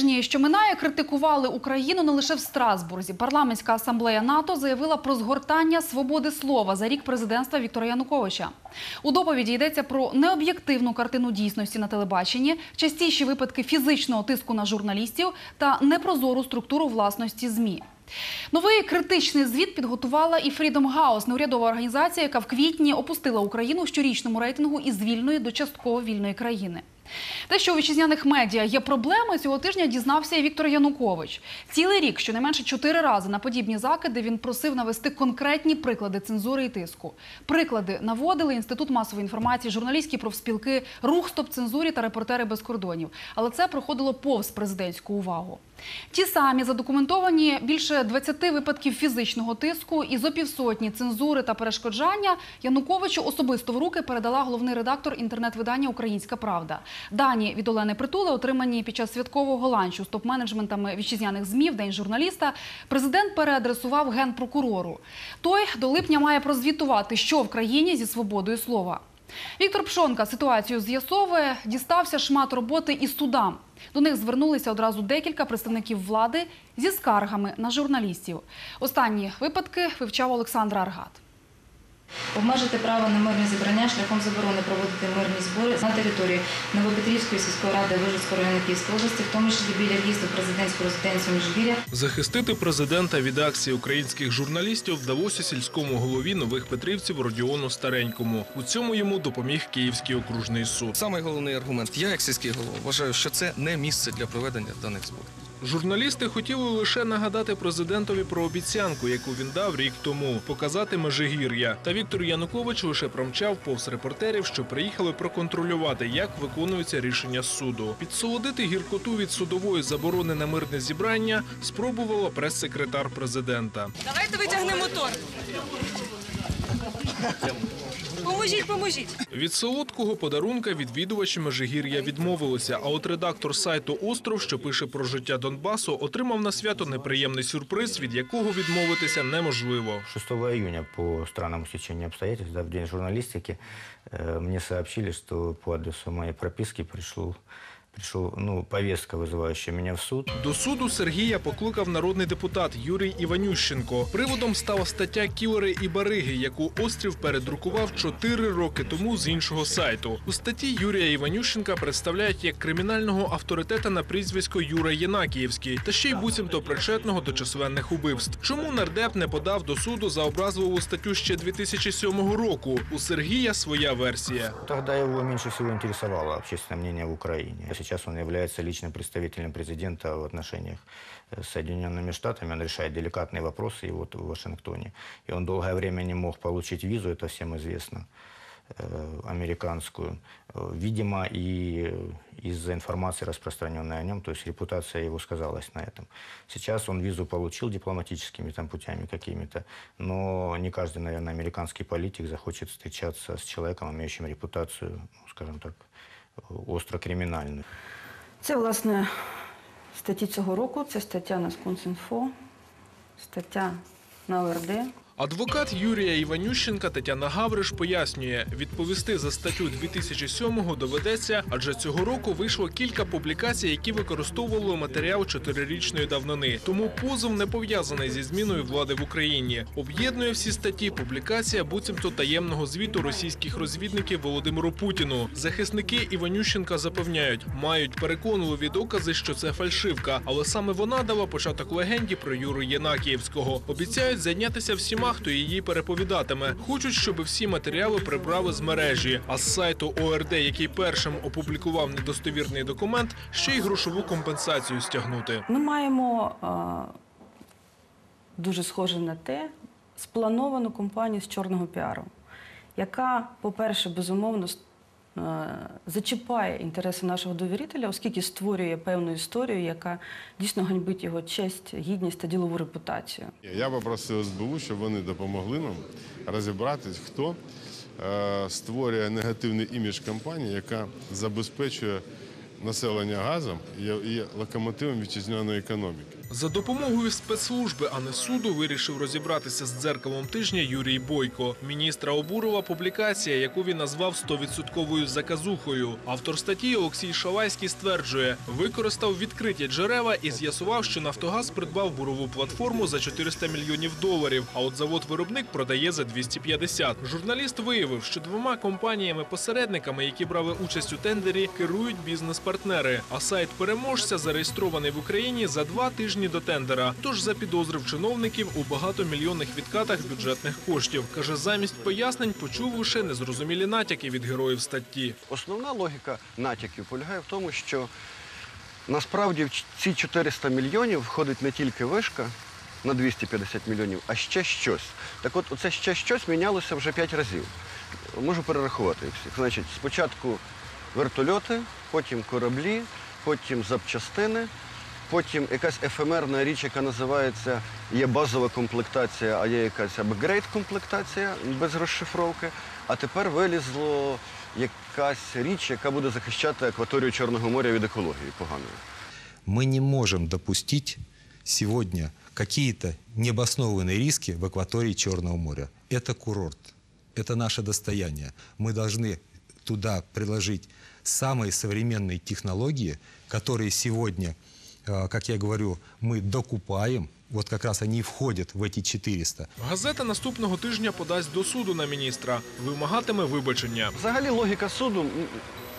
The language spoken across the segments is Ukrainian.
тижні, що минає, критикували Україну не лише в Страсбурзі. Парламентська асамблея НАТО заявила про згортання свободи слова за рік президентства Віктора Януковича. У доповіді йдеться про необ'єктивну картину дійсності на телебаченні, частіші випадки фізичного тиску на журналістів та непрозору структуру власності ЗМІ. Новий критичний звіт підготувала і Freedom House, неурядова організація, яка в квітні опустила Україну в щорічному рейтингу із вільної до частково вільної країни. Те, що у вітчизняних медіа є проблеми, цього тижня дізнався і Віктор Янукович. Цілий рік, щонайменше чотири рази на подібні закиди він просив навести конкретні приклади цензури і тиску. Приклади наводили Інститут масової інформації, журналістські профспілки, рух стоп цензурі та репортери без кордонів. Але це проходило повз президентську увагу. Ті самі задокументовані більше 20 випадків фізичного тиску і зо півсотні цензури та перешкоджання Януковичу особисто в руки передала головний редактор інтернет-видання Українська Правда. Дані від Олени Притули, отримані під час святкового ланчу з топ-менеджментами вітчизняних ЗМІ в день журналіста, президент переадресував генпрокурору. Той до липня має прозвітувати, що в країні зі свободою слова. Віктор Пшонка ситуацію з'ясовує, дістався шмат роботи і судам. До них звернулися одразу декілька представників влади зі скаргами на журналістів. Останні випадки вивчав Олександр Аргат. Обмежити право на мирне зібрання шляхом заборони проводити мирні збори на території Новопетрівської сільської ради Вижицького району Київської області, в тому числі біля в'їзду президентську резиденцію Міжгір'я. Захистити президента від акції українських журналістів вдалося сільському голові нових Петрівців Родіону Старенькому. У цьому йому допоміг Київський окружний суд. Самий головний аргумент. Я, як сільський голова, вважаю, що це не місце для проведення даних зборів. Журналісти хотіли лише нагадати президентові про обіцянку, яку він дав рік тому, показати межигір'я. Та Віктор Янукович лише промчав повз репортерів, що приїхали проконтролювати, як виконуються рішення суду. Підсолодити гіркоту від судової заборони на мирне зібрання спробувала прес-секретар президента. Давайте витягнемо мотор. Поможіть, поможіть. Від солодкого подарунка відвідувачі Межигір'я відмовилися. А от редактор сайту Остров, що пише про життя Донбасу, отримав на свято неприємний сюрприз, від якого відмовитися неможливо. 6 июня по странному стечению обстоятельств, да, в день журналистики, э, мне сообщили, что по адресу моей прописки пришел, пришел ну, повестка, вызывающая меня в суд. До суду Сергія покликав народний депутат Юрій Іванющенко. Приводом стала стаття Кілери і Бариги, яку Острів передрукував чотири роки тому з іншого сайту. У статті Юрія Іванющенка представляють як кримінального авторитета на прізвисько Юра Єнакіївський та ще й буцімто причетного до численних убивств. Чому нардеп не подав до суду за образливу статтю ще 2007 року? У Сергія своя версія. Тогда его меньше всего интересовало общественное мнение в Украине. Сейчас он является личным представителем президента в отношениях э, с Соединенными Штатами. Он решает деликатные вопросы и вот в Вашингтоне. И он долгое время не мог получить визу, это всем известно, э, американскую. Э, Видимо, и из-за информации, распространенной о нем, то есть репутация его сказалась на этом. Сейчас он визу получил дипломатическими там путями какими-то, но не каждый, наверное, американский политик захочет встречаться с человеком, имеющим репутацию, ну, скажем так, остро криминальную. Це, власне, статті цього року. Це стаття на Скунсінфо, стаття на ОРД. Адвокат Юрія Іванющенка Тетяна Гавриш пояснює, відповісти за статтю 2007-го доведеться, адже цього року вийшло кілька публікацій, які використовували матеріал чотирирічної давнини. Тому позов не пов'язаний зі зміною влади в Україні. Об'єднує всі статті публікація буцімто таємного звіту російських розвідників Володимиру Путіну. Захисники Іванющенка запевняють, мають переконливі докази, що це фальшивка, але саме вона дала початок легенді про Юру Єнакіївського. Обіцяють зайнятися всіма, хто її переповідатиме. Хочуть, щоб всі матеріали прибрали з мережі. А з сайту ОРД, який першим опублікував недостовірний документ, ще й грошову компенсацію стягнути. Ми маємо а, дуже схоже на те сплановану компанію з чорного піару, яка, по-перше, безумовно, с- е, зачіпає інтереси нашого довірителя, оскільки створює певну історію, яка дійсно ганьбить його честь, гідність та ділову репутацію. Я попросив СБУ, щоб вони допомогли нам розібратись, хто е, створює негативний імідж компанії, яка забезпечує населення газом і локомотивом вітчизняної економіки. За допомогою спецслужби, а не суду, вирішив розібратися з дзеркалом тижня Юрій Бойко. Міністра обурила публікація, яку він назвав стовідсотковою заказухою. Автор статті Олексій Шалайський стверджує, використав відкриті джерела і з'ясував, що Нафтогаз придбав бурову платформу за 400 мільйонів доларів. А от завод-виробник продає за 250. Журналіст виявив, що двома компаніями-посередниками, які брали участь у тендері, керують бізнес-партнери. А сайт переможця зареєстрований в Україні за два тижні до тендера. Тож запідозрив чиновників у багатомільйонних відкатах бюджетних коштів. каже, замість пояснень почув лише незрозумілі натяки від героїв статті. Основна логіка натяків полягає в тому, що насправді в ці 400 мільйонів входить не тільки вишка на 250 мільйонів, а ще щось. Так от, оце ще щось мінялося вже 5 разів. Можу перерахувати всіх. Значить, спочатку вертольоти, потім кораблі, потім запчастини, потім якась ефемерна річ, яка називається є базова комплектація, а є якась апгрейд комплектація без розшифровки. А тепер вилізло якась річ, яка буде захищати акваторію Чорного моря від екології поганої. Мы не можем допустить сегодня какие-то необоснованные риски в акватории Черного моря. Это курорт, это наше достояние. Мы должны туда приложить самые современные технологии, которые сегодня, э, как я говорю, мы докупаем. От якраз вони они и в ці 400. Газета наступного тижня подасть до суду на міністра, вимагатиме вибачення. Взагалі логіка суду,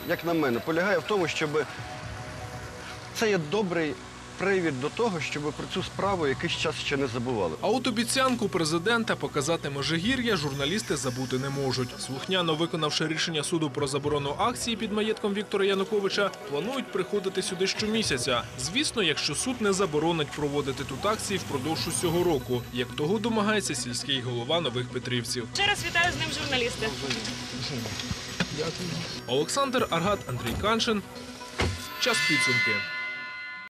як на мене, полягає в тому, щоб це є добрий привід до того, щоб про цю справу якийсь час ще не забували. А от обіцянку президента показати Межигір'я журналісти забути не можуть. Слухняно виконавши рішення суду про заборону акції під маєтком Віктора Януковича, планують приходити сюди щомісяця. Звісно, якщо суд не заборонить проводити тут акції впродовж усього року, як того домагається сільський голова нових Петрівців. Ще раз вітаю з ним журналісти. Олександр Аргат, Андрій Каншин. Час підсумки.